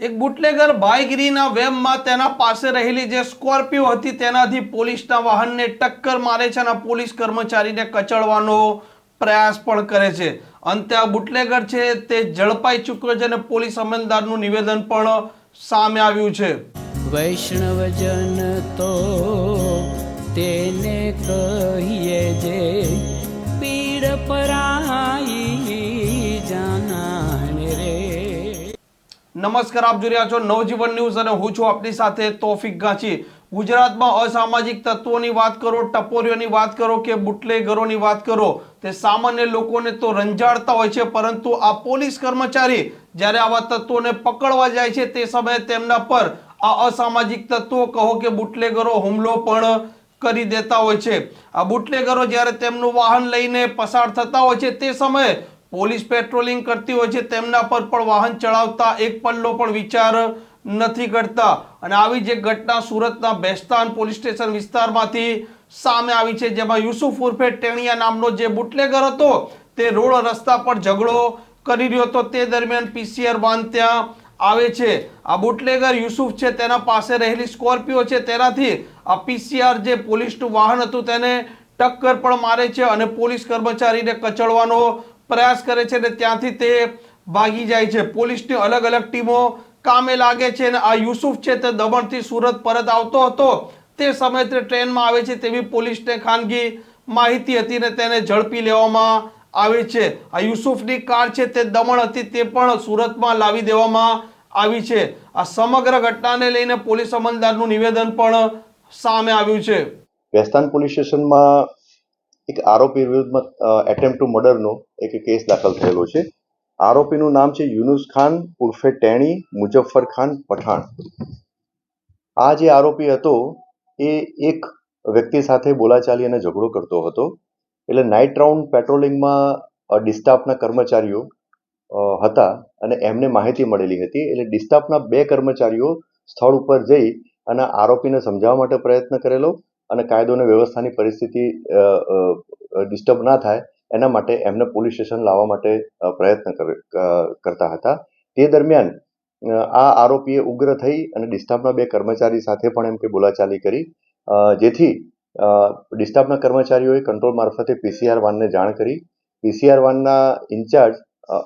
એક બુટલેગર ભાઈગીરીના વેમમાં તેના પાસે રહેલી જે સ્કોર્પિયો હતી, તેનાથી પોલીસના વાહનને ટક્કર મારે છે અને પોલીસ કર્મચારીને કચડવાનો પ્રયાસ પણ કરે છે. અંતે આ બુટલેગર છે તે ઝડપાઈ ચૂક્યો છે અને પોલીસ અમલદારનું નિવેદન પણ સામે આવ્યું છે. વૈષ્ણવજન તો તેને નમસ્કાર, આપ જોઈ રહ્યા છો નવજીવન ન્યૂઝ અને હું છું આપની સાથે તોફિક ગાંચી. ગુજરાતમાં અસામાજિક તત્વોની વાત કરો, ટપોરીઓની વાત કરો કે બુટલેગરોની વાત કરો, તે સામાન્ય લોકોને તો રંજાડતા હોય છે, પરંતુ આ પોલીસ કર્મચારી જ્યારે આવા તત્વોને પકડવા જાય છે, તે સમયે તેમના પર આ અસામાજિક તત્વો કહો કે બુટલેગરો હુમલો પણ કરી દેતા હોય છે. આ બુટલેગરો જ્યારે તેમનું વાહન લઈને પસાર થતા હોય છે, તે સમયે પોલીસ પેટ્રોલિંગ કરતી હોય છે, તેમના પર પણ વાહન ચડાવતા એક પલ્લો પણ વિચાર નથી કરતા. અને આવી જે ઘટના સુરતના બેસ્તાન પોલીસ સ્ટેશન વિસ્તારમાંથી સામે આવી છે, જેમાં યુસુફ ઉર્ફે ટેણિયા નામનો જે બુટલેગર હતો, તે રોડ રસ્તા પર ઝઘડો કરી રહ્યો હતો. તે દરમિયાન પીસીઆર વાન ત્યાં આવે છે. આ બુટલેગર યુસુફ છે, તેના પાસે રહેલી સ્કોર્પિયો છે. તેનાથી આ પીસીઆર જે પોલીસનું વાહન હતું, તેને ટક્કર પણ મારે છે અને પોલીસ કર્મચારીને કચડવાનો પ્રયાસ કરે છે અને ત્યાંથી તે ભાગી જાય છે. પોલીસની અલગ અલગ ટીમો કામે લાગે છે અને આ યુસુફ છે તે દમણથી સુરત પરત આવતો હતો. તે સમયે તે ટ્રેનમાં આવે છે તેવી પોલીસને ખાનગી માહિતી હતી ને તેને ઝડપી લેવામાં આવે છે. આ યુસુફની કાર છે તે દમણ હતી તે પણ સુરતમાં લાવી દેવામાં આવી છે. આ સમગ્ર ઘટનાને લઈને પોલીસ અમલદારનું નિવેદન પણ સામે આવ્યું છે. વેસ્તાન પોલીસ સ્ટેશનમાં એક આરોપી વિરુદ્ધમાં એટેમ્પ ટુ મર્ડરનો એક કેસ દાખલ થયેલો છે. આરોપીનું નામ છે યુનુસ ખાન ઉર્ફે ટેણી મુજફ્ફર ખાન પઠાણ. આ જે આરોપી હતો, એ એક વ્યક્તિ સાથે બોલાચાલી અને ઝઘડો કરતો હતો. એટલે નાઇટ રાઉન્ડ પેટ્રોલિંગમાં ડિસ્ટાફના કર્મચારીઓ હતા અને એમને માહિતી મળેલી હતી. એટલે ડિસ્ટાફના બે કર્મચારીઓ સ્થળ ઉપર જઈ અને આરોપીને સમજાવવા માટે પ્રયત્ન કરેલો. અને કાયદો અને વ્યવસ્થાની પરિસ્થિતિ ડિસ્ટર્બ ના થાય, એના માટે એમને પોલીસ સ્ટેશન લાવવા માટે પ્રયત્ન કર- કરતા હતા. તે દરમિયાન આ આરોપીએ ઉગ્ર થઈ અને ડિસ્ટાફના બે કર્મચારી સાથે પણ એમ કે બોલાચાલી કરી. જેથી ડિસ્ટાફના કર્મચારીઓએ કંટ્રોલ મારફતે પીસીઆર વાનને જાણ કરી. પીસીઆર વાનના ઇન્ચાર્જ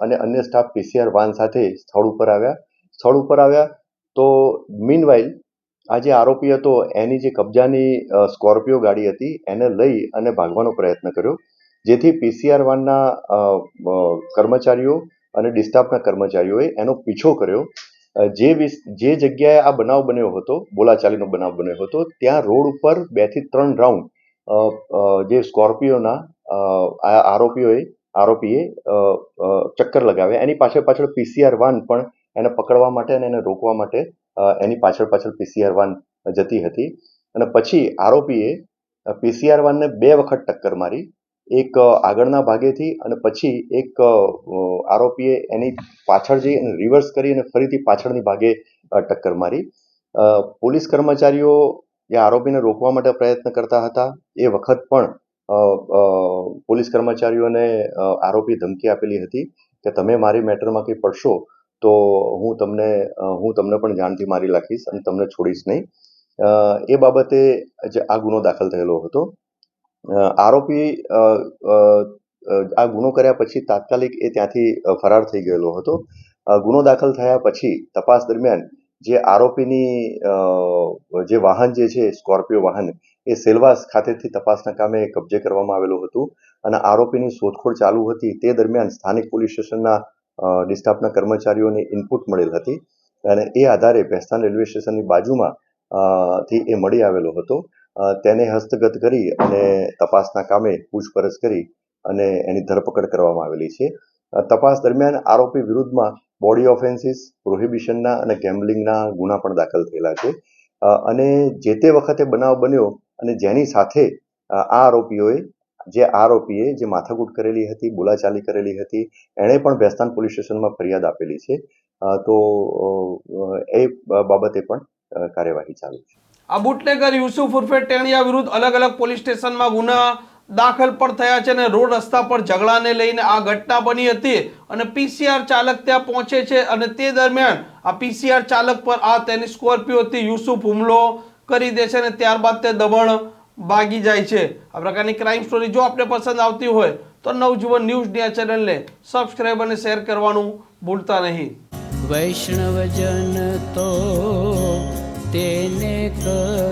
અને અન્ય સ્ટાફ પીસીઆર વાન સાથે સ્થળ ઉપર આવ્યા. સ્થળ ઉપર આવ્યા તો મીનવાઇલ આ જે આરોપી હતો, એની જે કબજાની સ્કોર્પિયો ગાડી હતી, એને લઈ અને ભાગવાનો પ્રયત્ન કર્યો, જેથી પીસીઆર વાનના કર્મચારીઓ અને ડિસ્ટાફના કર્મચારીઓએ એનો પીછો કર્યો. જે જે જગ્યાએ આ બનાવ બન્યો હતો, બોલાચાલીનો બનાવ બન્યો હતો, ત્યાં રોડ ઉપર બેથી ત્રણ રાઉન્ડ જે સ્કોર્પિયોના આરોપીઓએ, આરોપીએ ચક્કર લગાવ્યા. એની પાછળ પાછળ પીસીઆર વાન પણ એને પકડવા માટે અને એને રોકવા માટે એની પાછળ પાછળ પીસીઆર વાન જતી હતી. અને પછી આરોપીએ પીસીઆર વાનને બે વખત ટક્કર મારી. એક આગળના ભાગેથી અને પછી એક આરોપીએ એની પાછળ જઈ અને રિવર્સ કરી અને ફરીથી પાછળની ભાગે ટક્કર મારી. પોલીસ કર્મચારીઓ એ આરોપીને રોકવા માટે પ્રયત્ન કરતા હતા. એ વખત પણ પોલીસ કર્મચારીઓને આરોપી ધમકી આપેલી હતી કે તમે મારી મેટરમાં કંઈ પડશો તો હું તમને હું તમને પણ જાણથી મારી નાખીશ અને તમને છોડીશ નહીં. એ બાબતે જે આ ગુનો દાખલ થયેલો હતો. આરોપી આ ગુનો કર્યા પછી તાત્કાલિક એ ત્યાંથી ફરાર થઈ ગયેલો હતો. ગુનો દાખલ થયા પછી તપાસ દરમિયાન જે આરોપીની જે વાહન જે છે, સ્કોર્પિયો વાહન, એ સેલવાસ ખાતેથી તપાસના કામે કબજે કરવામાં આવેલું હતું અને આરોપીની શોધખોળ ચાલુ હતી. તે દરમિયાન સ્થાનિક પોલીસ સ્ટેશનના ડિસ્ટાફના કર્મચારીઓને ઇનપુટ મળેલ હતી અને એ આધારે ભેસ્તાન રેલવે સ્ટેશનની બાજુમાં થી એ મળી આવેલો હતો. તેને હસ્તગત કરી અને તપાસના કામે પૂછપરછ કરી અને એની ધરપકડ કરવામાં આવેલી છે. તપાસ દરમિયાન આરોપી વિરુદ્ધમાં બોડી ઓફેન્સીસ, પ્રોહિબિશનના અને ગેમ્બલિંગના ગુના પણ દાખલ થયેલા છે. અને જે તે વખતે બનાવ બન્યો અને જેની સાથે આ આરોપીઓએ જે આરોપીએ જે માથાકૂટ કરેલી હતી, બોલાચાલી કરેલી હતી, એણે પણ ભેસ્તાન પોલીસ સ્ટેશનમાં ફરિયાદ આપેલી છે. તો એ બાબતે પણ કાર્યવાહી ચાલુ છે. આ બુટલેગર યુસુફ ઉર્ફે ટેણિયા વિરુદ્ધ અલગ અલગ પોલીસ સ્ટેશનમાં ગુના દાખલ પણ થયા છે અને રોડ રસ્તા પર ઝઘડાને લઈને આ ઘટના બની હતી અને પીસીઆર ચાલક ત્યાં પહોંચે છે અને તે દરમિયાન આ પીસીઆર ચાલક પર આ તેની સ્કોર્પિયોથી યુસુફ હુમલો કરી દે છે અને ત્યારબાદ તે દમણ ભાગી જાય છે. આ પ્રકારની ક્રાઇમ સ્ટોરી જો આપને પસંદ આવતી હોય, તો નવજીવન ન્યૂઝની આ ચેનલને સબસ્ક્રાઇબ અને શેર કરવાનું ભૂલતા નહીં. વૈષ્ણવજન તો તેને જે